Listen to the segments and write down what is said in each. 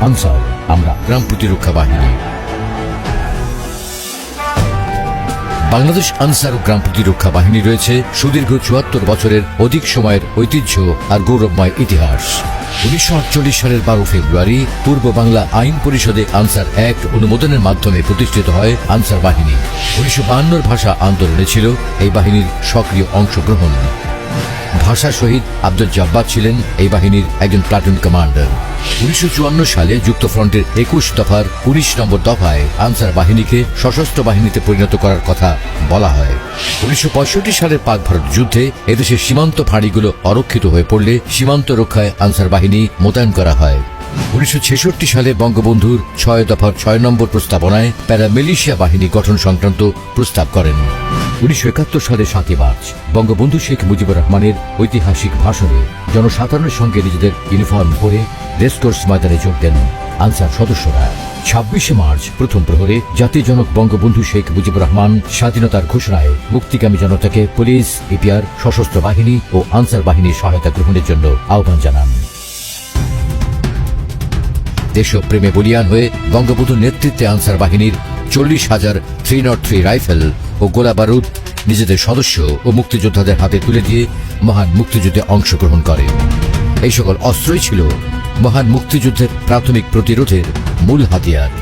Answer, আমরা গ্রাম প্রতিরক্ষা বাহিনী। বাংলাদেশ আনসার ও গ্রাম প্রতিরক্ষা বাহিনী রয়েছে সুদীর্ঘ চুয়াত্তর বছরের অধিক সময়ের ঐতিহ্য আর গৌরবময় ইতিহাস। উনিশশো আটচল্লিশ সালের বারো ফেব্রুয়ারি পূর্ব বাংলা আইন পরিষদে আনসার অ্যাক্ট অনুমোদনের মাধ্যমে প্রতিষ্ঠিত হয় আনসার বাহিনী। উনিশশো ভাষা আন্দোলনে ছিল, এই বাহিনীর সক্রিয় অংশগ্রহণ। ভাষা শহীদ আব্দুল জব্বার ছিলেন এই বাহিনীর একজন প্লাটুন কমান্ডার উনিশশো চুয়ান্ন সালে যুক্তফ্রন্টের একুশ দফার উনিশ নম্বর দফায় আনসার বাহিনীকে সশস্ত্র বাহিনীতে পরিণত করার কথা বলা হয়। উনিশশো পঁয়ষট্টি সালের পাক ভারত যুদ্ধে এদেশের সীমান্ত ফাঁড়িগুলো অরক্ষিত হয়ে পড়লে সীমান্ত রক্ষায় আনসার বাহিনী মোতায়েন করা হয়। উনিশশো ছেষট্টি সালে বঙ্গবন্ধুর ছয় দফার ছয় নম্বর প্রস্তাবনায় প্যারামিলিশিয়া বাহিনী গঠন সংক্রান্ত প্রস্তাব করেন। উনিশশো একাত্তর সালে সাতই মার্চ, বঙ্গবন্ধু শেখ মুজিবুর রহমানের ঐতিহাসিক ভাষণে জনসাধারণের সঙ্গে নিজেদের ইউনিফর্ম পরে রেসকোর্স ময়দানে যোগ দেন আনসার সদস্যরা। ছাব্বিশে মার্চ, প্রথম প্রহরে জাতির জনক বঙ্গবন্ধু শেখ মুজিবুর রহমান স্বাধীনতার ঘোষণায় মুক্তিকামী জনতাকে পুলিশ ইপিআর সশস্ত্র বাহিনী ও আনসার বাহিনীর সহায়তা গ্রহণের জন্য আহ্বান জানান। দেশপ্রেমে বলিয়ান হয়ে বঙ্গবন্ধুর নেতৃত্বে আনসার বাহিনীর চল্লিশ হাজার থ্রি নট থ্রি রাইফেল ও গোলা বারুদ নিজেদের সদস্য ও মুক্তিযোদ্ধাদের হাতে তুলে দিয়ে মহান মুক্তিযুদ্ধে অংশগ্রহণ করে। এই সকল অস্ত্রই ছিল মহান মুক্তিযুদ্ধের প্রাথমিক প্রতিরোধের মূল হাতিয়ার।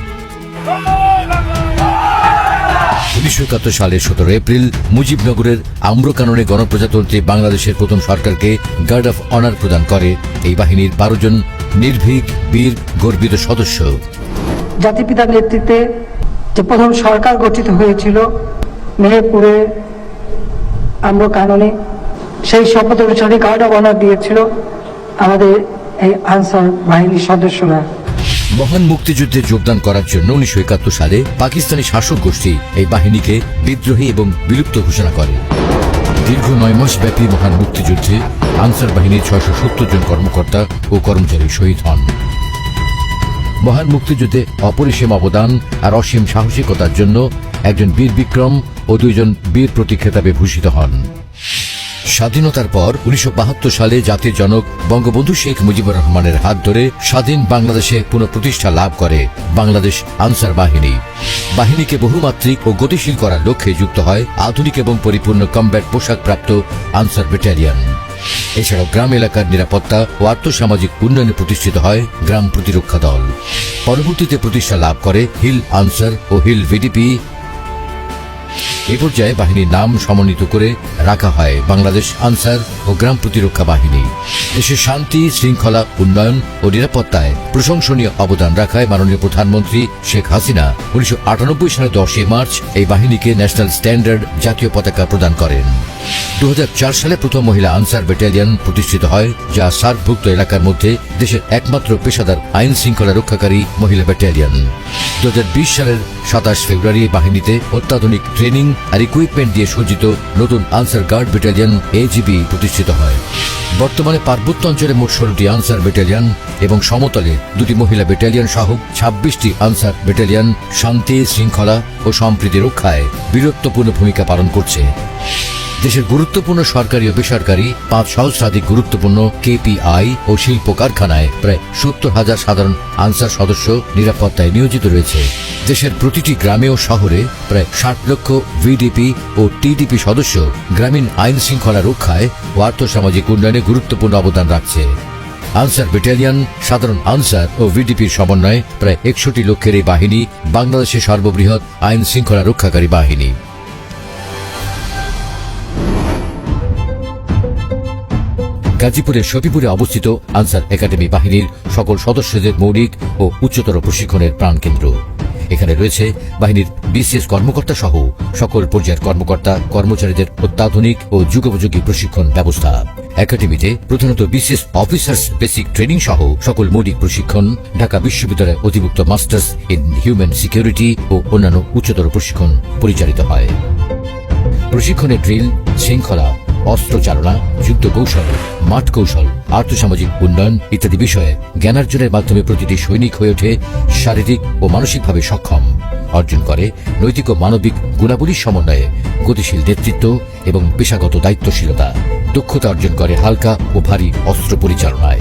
উনিশশো একাত্তর সালের সতেরো এপ্রিল মুজিবনগরের আম্রকাননে গণপ্রজাতন্ত্রী বাংলাদেশের প্রথম সরকারকে গার্ড অফ অনার প্রদান করে। এই বাহিনীর বারো জন নির্ভীক বীর গর্বিত সদস্য। জাতিপিতার নেতৃত্বে যে প্রথম সরকার গঠিত হয়েছিল মেহেরপুরে আমরা কাননে সেই শপথ অনুসারে গার্ড অব অনার দিয়েছিল আমাদের এই আনসার বাহিনীর সদস্যরা। মহান মুক্তিযুদ্ধে যোগদান করার জন্য উনিশশো একাত্তর সালে পাকিস্তানি শাসক গোষ্ঠী এই বাহিনীকে বিদ্রোহী এবং বিলুপ্ত ঘোষণা করে। দীর্ঘ নয় মাস ব্যাপী মহান মুক্তিযুদ্ধে আনসার বাহিনীর ছয়শো সত্তর জন কর্মকর্তা ও কর্মচারী শহীদ হন। মহান মুক্তিযুদ্ধে অপরিসীম অবদান আর অসীম সাহসিকতার জন্য একজন বীর বিক্রম ও দুইজন বীর প্রতীক খেতাবে ভূষিত হন। স্বাধীনতার পর উনিশশো বাহাত্তর সালে জাতির জনক বঙ্গবন্ধু শেখ মুজিবুর রহমানের হাত ধরে স্বাধীন বাংলাদেশে পুনঃপ্রতিষ্ঠা লাভ করে বাংলাদেশ আনসার বাহিনী। বাহিনীকে বহুমাত্রিক ও গতিশীল করার লক্ষ্যে যুক্ত হয় আধুনিক এবং পরিপূর্ণ কমব্যাট পোশাকপ্রাপ্ত আনসার ব্যাটালিয়ন। এছাড়াও গ্রাম এলাকার নিরাপত্তা ও আর্থসামাজিক উন্নয়নে প্রতিষ্ঠিত হয় গ্রাম প্রতিরক্ষা দল। পরবর্তীতে প্রতিষ্ঠা লাভ করে হিল আনসার ও হিল ভিডিপি এ পর্যায়ে বাহিনীর নাম সমন্বিত করে রাখা হয় বাংলাদেশ আনসার ও গ্রাম প্রতিরক্ষা বাহিনী। দেশের শান্তি, শৃঙ্খলা, উন্নয়ন ও নিরাপত্তায় প্রশংসনীয় অবদান রাখায় মাননীয় প্রধানমন্ত্রী শেখ হাসিনা উনিশশো সালে দশই মার্চ এই বাহিনীকে ন্যাশনাল স্ট্যান্ডার্ড জাতীয় পতাকা প্রদান করেন। দু হাজার চার সালে প্রথম মহিলা আনসার ব্যাটালিয়ন প্রতিষ্ঠিত হয়, যা সার্কভুক্ত এলাকার মধ্যে দেশের একমাত্র পেশাদার আইন শৃঙ্খলা রক্ষাকারী মহিলা ব্যাটালিয়ন। দু হাজার বিশ সালের সাতাশ ফেব্রুয়ারি বাহিনীতে অত্যাধুনিক ট্রেনিং আর ইকুইপমেন্ট দিয়ে সজ্জিত নতুন আনসার গার্ড ব্যাটালিয়ন এজিবি প্রতিষ্ঠিত হয়। বর্তমানে পার্বত্য অঞ্চলে মোট ষোলোটি আনসার ব্যাটালিয়ন এবং সমতলে দুটি মহিলা ব্যাটালিয়ন সহ ছাব্বিশটি আনসার ব্যাটালিয়ন শান্তি, শৃঙ্খলা ও সম্প্রীতি রক্ষায় বীরত্বপূর্ণ ভূমিকা পালন করছে। দেশের গুরুত্বপূর্ণ সরকারি ও বেসরকারি পাঁচ সহস্রাধিক গুরুত্বপূর্ণ কেপিআই ও শিল্প কারখানায় প্রায় সত্তর হাজার সাধারণ আনসার সদস্য নিরাপত্তায় নিয়োজিত রয়েছে। দেশের প্রতিটি গ্রামে ও শহরে প্রায় ষাট লক্ষ ভিডিপি ও টিডিপি সদস্য গ্রামীণ আইন শৃঙ্খলা রক্ষায় ও আর্থসামাজিক উন্নয়নে গুরুত্বপূর্ণ অবদান রাখছে। আনসার ব্যাটালিয়ন সাধারণ আনসার ও ভিডিপির সমন্বয়ে প্রায় একষট্টি লক্ষের এই বাহিনী বাংলাদেশের সর্ববৃহৎ আইন শৃঙ্খলা রক্ষাকারী বাহিনী। গাজীপুরের শফিপুরে অবস্থিত আনসার একাডেমি বাহিনীর সকল সদস্যদের মৌলিক ও উচ্চতর প্রশিক্ষণের প্রাণকেন্দ্র। এখানে রয়েছে বাহিনীর বিসিএস কর্মকর্তা সহ সকল পর্যায়ের কর্মকর্তা, কর্মচারীদের অত্যাধুনিক ও যুগোপযোগী প্রশিক্ষণ ব্যবস্থা। একাডেমিতে প্রধানত বিসিএস অফিসার্স বেসিক ট্রেনিং সহ সকল মৌলিক প্রশিক্ষণ, ঢাকা বিশ্ববিদ্যালয়ের অধিভুক্ত মাস্টার্স ইন হিউম্যান সিকিউরিটি ও অন্যান্য উচ্চতর প্রশিক্ষণ পরিচালিত হয়। প্রশিক্ষণের ড্রিল, শৃঙ্খলা অস্ত্র চালনা যুদ্ধ কৌশল মাঠ কৌশল আর্থসামাজিক উন্নয়ন ইত্যাদি বিষয়ে জ্ঞানার্জনের মাধ্যমে প্রতিটি সৈনিক হয়ে ওঠে শারীরিক ও মানসিকভাবে সক্ষম। অর্জন করে নৈতিক ও মানবিক গুণাবলীর সমন্বয়ে গতিশীল নেতৃত্ব এবং পেশাগত দায়িত্বশীলতা। দক্ষতা অর্জন করে হালকা ও ভারী অস্ত্র পরিচালনায়।